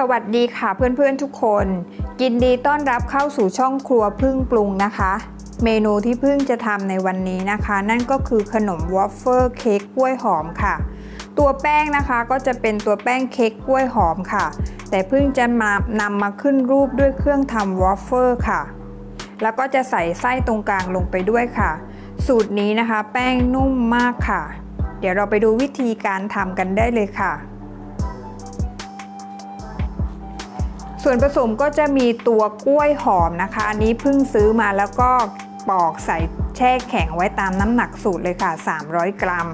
สวัสดีค่ะเพื่อนๆทุกคน ยินดีต้อนรับเข้าสู่ช่องครัวพึ่งปรุงนะคะ เมนูที่พึ่งจะทำในวันนี้นะคะ นั่นก็คือขนมวอฟเฟิลเค้กกล้วยหอมค่ะ ตัวแป้งนะคะก็จะเป็นตัวแป้งเค้กกล้วยหอมค่ะ แต่พึ่งจะมานำมาขึ้นรูปด้วยเครื่องทำวอฟเฟิลค่ะ แล้วก็จะใส่ไส้ตรงกลางลงไปด้วยค่ะ สูตรนี้นะคะ แป้งนุ่มมากค่ะ เดี๋ยวเราไปดูวิธีการทำกันได้เลยค่ะ ส่วนผสมก็จะมีตัวกล้วยหอมนะคะ อันนี้เพิ่งซื้อมาแล้วก็ปอกใส่แช่แข็งไว้ตามน้ำหนักสูตรเลยค่ะ 300 กรัม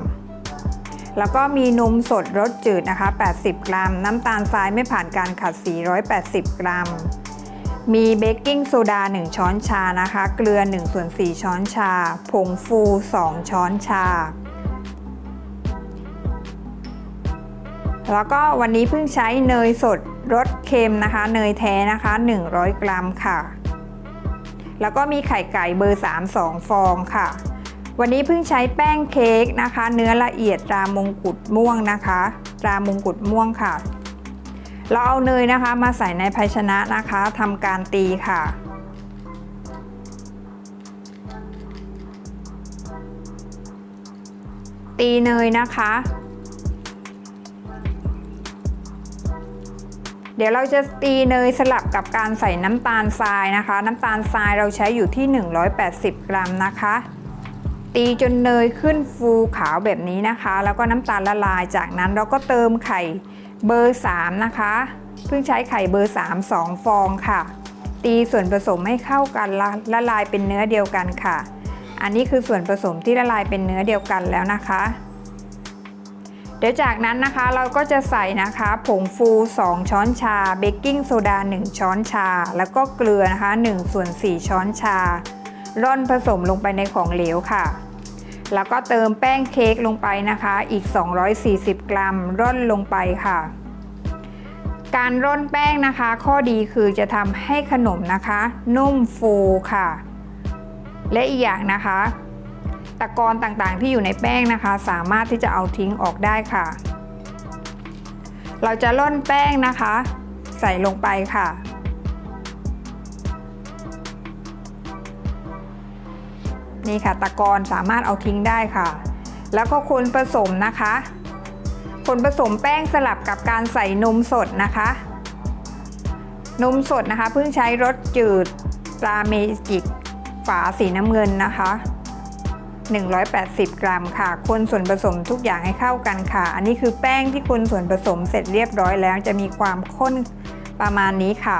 แล้วก็มีนมสดรสจืดนะคะ 80 กรัม น้ำตาลทรายไม่ผ่านการขัดสี180 กรัม มีเบกกิ้งโซดา 1 ช้อนชานะคะ เกลือ1ส่วน4ช้อนชา ผงฟู 2 ช้อนชา แล้วก็วันนี้เพิ่งใช้เนยสดรสเค็มนะคะ เนยแท้นะคะ 100 กรัมค่ะ แล้วก็มีไข่ไก่เบอร์ 3 2 ฟองค่ะ วันนี้เพิ่งใช้แป้งเค้กนะคะ เนื้อละเอียดตรามงกุฎม่วงนะคะ ตรามงกุฎม่วงค่ะ เราเอาเนยนะคะมาใส่ในภาชนะนะคะทำการตีค่ะตีเนยนะคะ เดี๋ยวเราจะตีเนยสลับกับการใส่น้ำตาลทรายนะคะ น้ำตาลทรายเราใช้อยู่ที่ 180 กรัมนะคะ ตีจนเนยขึ้นฟูขาวแบบนี้นะคะ แล้วก็น้ำตาลละลายจากนั้นเราก็เติมไข่เบอร์ 3 นะคะ เพิ่งใช้ไข่เบอร์ 3 2 ฟองค่ะ ตีส่วนผสมให้เข้ากันละละลายเป็นเนื้อเดียวกันค่ะ อันนี้คือส่วนผสมที่ละลายเป็นเนื้อเดียวกันแล้วนะคะ เดี๋ยวจากนั้นนะคะเราก็จะใส่นะคะ ผงฟู 2 ช้อนชา เบกกิ้งโซดา 1 ช้อนชา แล้วก็เกลือนะคะ1ส่วน4ช้อนชา ร่อนผสมลงไปในของเหลวค่ะ แล้วก็เติมแป้งเค้กลงไปนะคะ อีก 240 กรัม ร่อนลงไปค่ะ การร่อนแป้งนะคะ ข้อดีคือจะทำให้ขนมนะคะ นุ่มฟูค่ะ และอีกอย่างนะคะ ตะกอนต่างๆ ที่อยู่ในแป้งนะคะ สามารถที่จะเอาทิ้งออกได้ค่ะ เราจะร่อนแป้งนะคะ ใส่ลงไปค่ะ นี่ค่ะตะกอนสามารถเอาทิ้งได้ค่ะ แล้วก็คนผสมนะคะคนผสมแป้งสลับกับการใส่นมสดนะคะ นมสดนะคะเพิ่งใช้รสจืดปลาเมจิกฝาสีน้ำเงินนะคะ 180 กรัมค่ะ คนส่วนผสมทุกอย่างให้เข้ากันค่ะ อันนี้คือแป้งที่คนส่วนผสมเสร็จเรียบร้อยแล้วจะมีความข้นประมาณนี้ค่ะ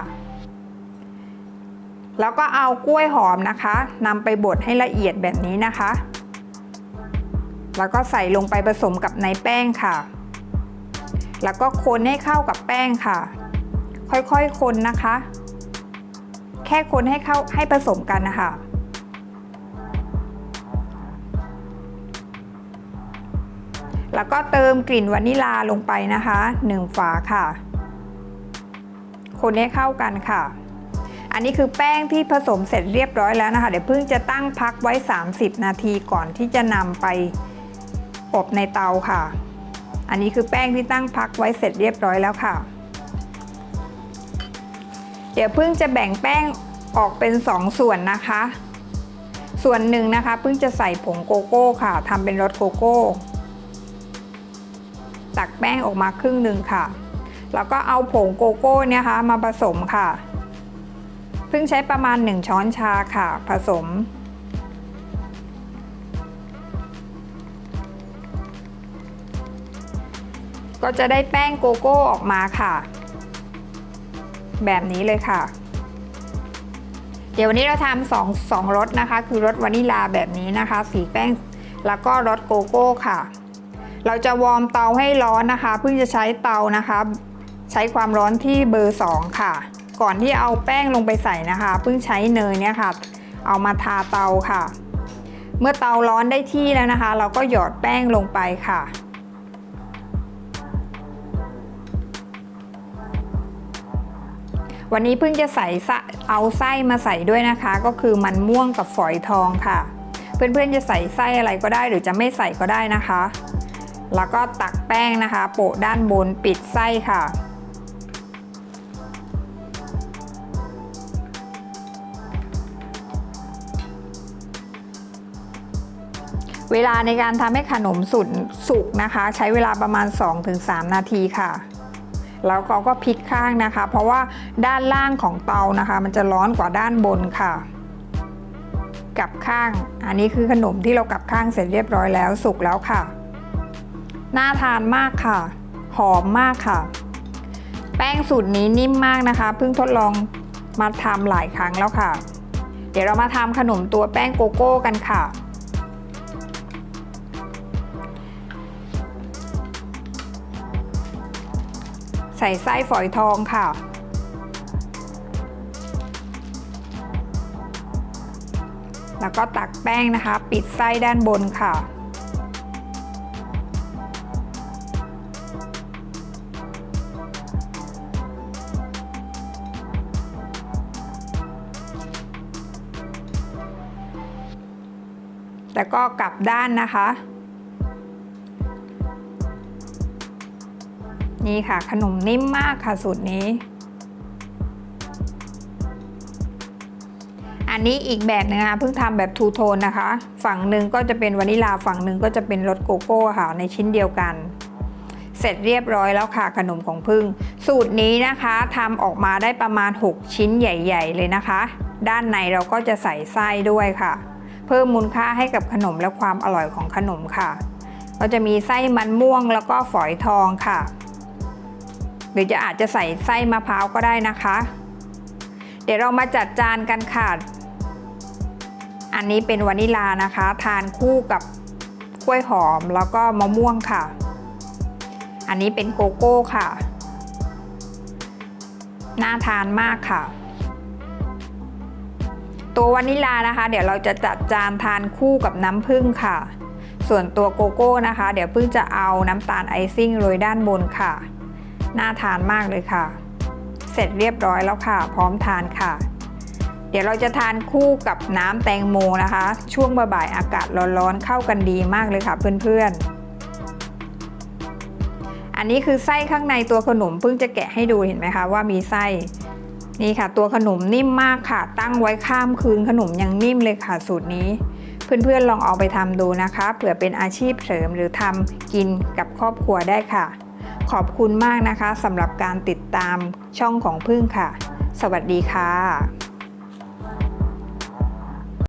แล้วก็เอากล้วยหอมนะคะนำไปบดให้ละเอียดแบบนี้นะคะ แล้วก็ใส่ลงไปผสมกับในแป้งค่ะ แล้วก็คนให้เข้ากับแป้งค่ะ ค่อยๆคนนะคะ แค่คนให้เข้าให้ผสมกันนะคะ แล้วก็เติมกลิ่นวานิลาลงไปนะคะ 1 ฝาค่ะ คนให้เข้ากันค่ะ อันนี้คือแป้งที่ผสมเสร็จเรียบร้อยแล้วนะคะ เดี๋ยวเพิ่งจะตั้งพักไว้ 30 นาทีก่อนที่จะนำไปอบในเตาค่ะ อันนี้คือแป้งที่ตั้งพักไว้เสร็จเรียบร้อยแล้วค่ะ เดี๋ยวเพิ่งจะแบ่งแป้งออกเป็น 2 ส่วนนะคะ ส่วนหนึ่งนะคะเพิ่งจะใส่ผงโกโก้ค่ะทำเป็นรสโกโก้ ตักแป้งออกมาครึ่งหนึ่งค่ะ แล้วก็เอาผงโกโก้เนี่ยค่ะมาผสมค่ะเพิ่งใช้ประมาณ 1 ช้อนชาค่ะ ผสม ก็จะได้แป้งโกโก้ออกมาค่ะ แบบนี้เลยค่ะเดี๋ยววันนี้เราทำสองสองรสนะคะ คือรสวานิลาแบบนี้นะคะ สีแป้ง แล้วก็รสโกโก้ค่ะ เราจะวอร์มเตาให้ร้อนนะคะ เพิ่งจะใช้เตานะคะ ใช้ความร้อนที่เบอร์ 2 ค่ะ ก่อนที่เอาแป้งลงไปใส่นะคะ เพิ่งใช้เนยเนี่ยค่ะ เอามาทาเตาค่ะ เมื่อเตาร้อนได้ที่แล้วนะคะ เราก็หยอดแป้งลงไปค่ะวันนี้เพิ่งจะใส่เอาไส้มาใส่ด้วยนะคะ ก็คือมันม่วงกับฝอยทองค่ะ เพื่อนๆจะใส่ไส้อะไรก็ได้หรือจะไม่ใส่ก็ได้นะคะ แล้วก็ตักแป้งนะคะ โปะด้านบนปิดไส้ค่ะเวลาในการทำให้ขนมสุกสุกนะคะ ใช้เวลาประมาณ 2-3 นาทีค่ะ แล้วเขาก็พลิกข้างนะคะ เพราะว่าด้านล่างของเตานะคะ มันจะร้อนกว่าด้านบนค่ะ กลับข้างอันนี้คือขนมที่เรากลับข้างเสร็จเรียบร้อยแล้วสุกแล้วค่ะ น่าทานมากค่ะ หอมมากค่ะ แป้งสูตรนี้นิ่มมากนะคะ เพิ่งทดลองมาทำหลายครั้งแล้วค่ะ เดี๋ยวเรามาทำขนมตัวแป้งโกโก้กันค่ะ ใส่ไส้ฝอยทองค่ะแล้วก็ตักแป้งนะคะ ปิดไส้ด้านบนค่ะ แล้วก็กลับด้านนะคะ นี่ค่ะขนมนิ่มมากค่ะสูตรนี้ อันนี้อีกแบบนึงนะคะเพิ่งทำแบบทูโทนนะคะ ฝั่งหนึ่งก็จะเป็นวานิลาฝั่งหนึ่งก็จะเป็นรสโกโก้ค่ะในชิ้นเดียวกันเสร็จเรียบร้อยแล้วค่ะขนมของพึ่ง สูตรนี้นะคะทำออกมาได้ประมาณ 6 ชิ้นใหญ่ ๆ เลยนะคะ ด้านในเราก็จะใส่ไส้ด้วยค่ะ เพิ่มมูลค่าให้กับขนมและความอร่อยของขนมค่ะ ก็จะมีไส้มันม่วงแล้วก็ฝอยทองค่ะ หรือจะอาจจะใส่ไส้มะพร้าวก็ได้นะคะ เดี๋ยวเรามาจัดจานกันค่ะ อันนี้เป็นวานิลานะคะ ทานคู่กับกล้วยหอมแล้วก็มะม่วงค่ะ อันนี้เป็นโกโก้ค่ะ น่าทานมากค่ะ ตัววานิลานะคะ เดี๋ยวเราจะจัดจานทานคู่กับน้ำผึ้งค่ะ ส่วนตัวโกโก้นะคะ เดี๋ยวพึ่งจะเอาน้ำตาลไอซิ่งโรยด้านบนค่ะ น่าทานมากเลยค่ะ เสร็จเรียบร้อยแล้วค่ะ พร้อมทานค่ะ เดี๋ยวเราจะทานคู่กับน้ำแตงโมนะคะ ช่วงบ่ายอากาศร้อนๆเข้ากันดีมากเลยค่ะเพื่อนๆอันนี้คือไส้ข้างในตัวขนมเพิ่งจะแกะให้ดูเห็นไหมคะว่ามีไส้ นี่ค่ะ ตัวขนมนิ่มมากค่ะ ตั้งไว้ข้ามคืนขนมยังนิ่มเลยค่ะสูตรนี้ เพื่อนๆลองเอาไปทำดูนะคะเผื่อเป็นอาชีพเสริมหรือทำกินกับครอบครัวได้ค่ะ ขอบคุณมากนะคะสำหรับการติดตามช่องของพึ่งค่ะ สวัสดีค่ะ